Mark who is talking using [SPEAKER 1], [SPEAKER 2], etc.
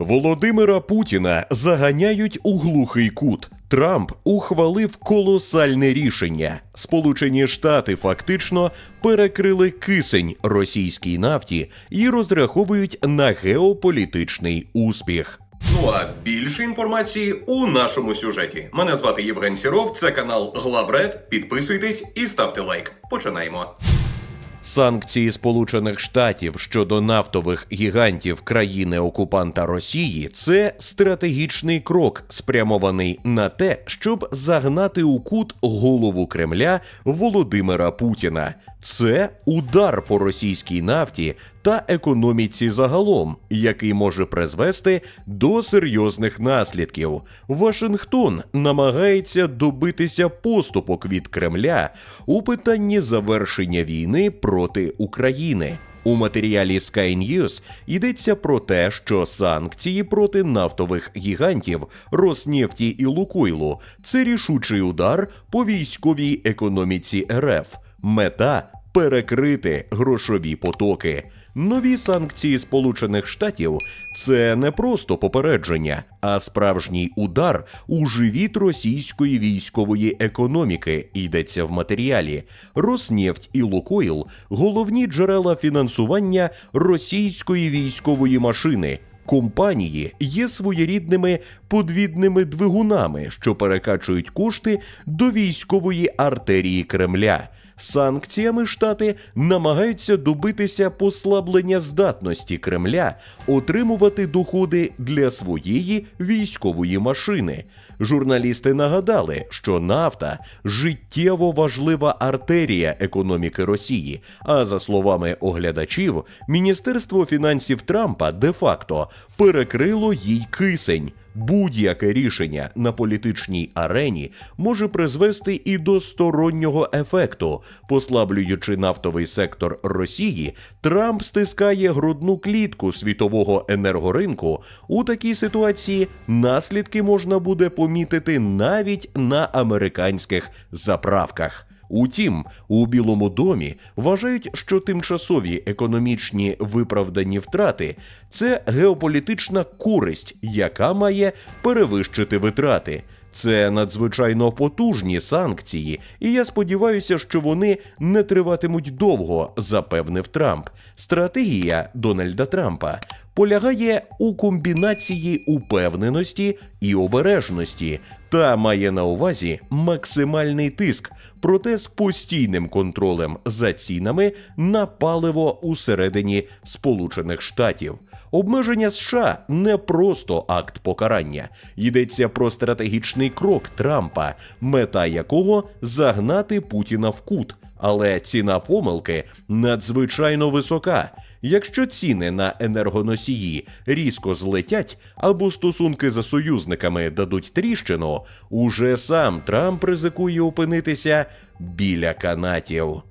[SPEAKER 1] Володимира Путіна заганяють у глухий кут. Трамп ухвалив колосальне рішення. Сполучені Штати фактично перекрили кисень російській нафті і розраховують на геополітичний успіх. Ну а більше інформації у нашому сюжеті. Мене звати Євген Сіров. Це канал Главред. Підписуйтесь і ставте лайк. Починаємо. Санкції Сполучених Штатів щодо нафтових гігантів країни-окупанта Росії це стратегічний крок, спрямований на те, щоб загнати у кут голову Кремля Володимира Путіна. Це удар по російській нафті та економіці загалом, який може призвести до серйозних наслідків. Вашингтон намагається добитися поступок від Кремля у питанні завершення війни проти України. У матеріалі Sky News йдеться про те, що санкції проти нафтових гігантів Роснефті і Лукойлу це рішучий удар по військовій економіці РФ. Мета перекрити грошові потоки. Нові санкції Сполучених Штатів це не просто попередження, а справжній удар у живіт російської військової економіки. Йдеться в матеріалі. Роснефть і Лукойл головні джерела фінансування російської військової машини. Компанії є своєрідними подвідними двигунами, що перекачують кошти до військової артерії Кремля. Санкціями штати намагаються добитися послаблення здатності Кремля отримувати доходи для своєї військової машини. Журналісти нагадали, що нафта життєво важлива артерія економіки Росії. А за словами оглядачів, Міністерство фінансів Трампа де-факто перекрило їй кисень. Будь-яке рішення на політичній арені може призвести і до стороннього ефекту. Послаблюючи нафтовий сектор Росії, Трамп стискає грудну клітку світового енергоринку. У такій ситуації наслідки можна буде помітити навіть на американських заправках. Утім, у Білому домі вважають, що тимчасові економічні виправдані втрати це геополітична користь, яка має перевищити витрати. Це надзвичайно потужні санкції, і я сподіваюся, що вони не триватимуть довго, запевнив Трамп. Стратегія Дональда Трампа полягає у комбінації упевненості і обережності та має на увазі максимальний тиск, проте з постійним контролем за цінами на паливо усередині Сполучених Штатів. Обмеження США не просто акт покарання, йдеться про стратегічний крок Трампа, мета якого загнати Путіна в кут. Але ціна помилки надзвичайно висока. Якщо ціни на енергоносії різко злетять або стосунки за союзниками дадуть тріщину, уже сам Трамп ризикує опинитися біля канатів.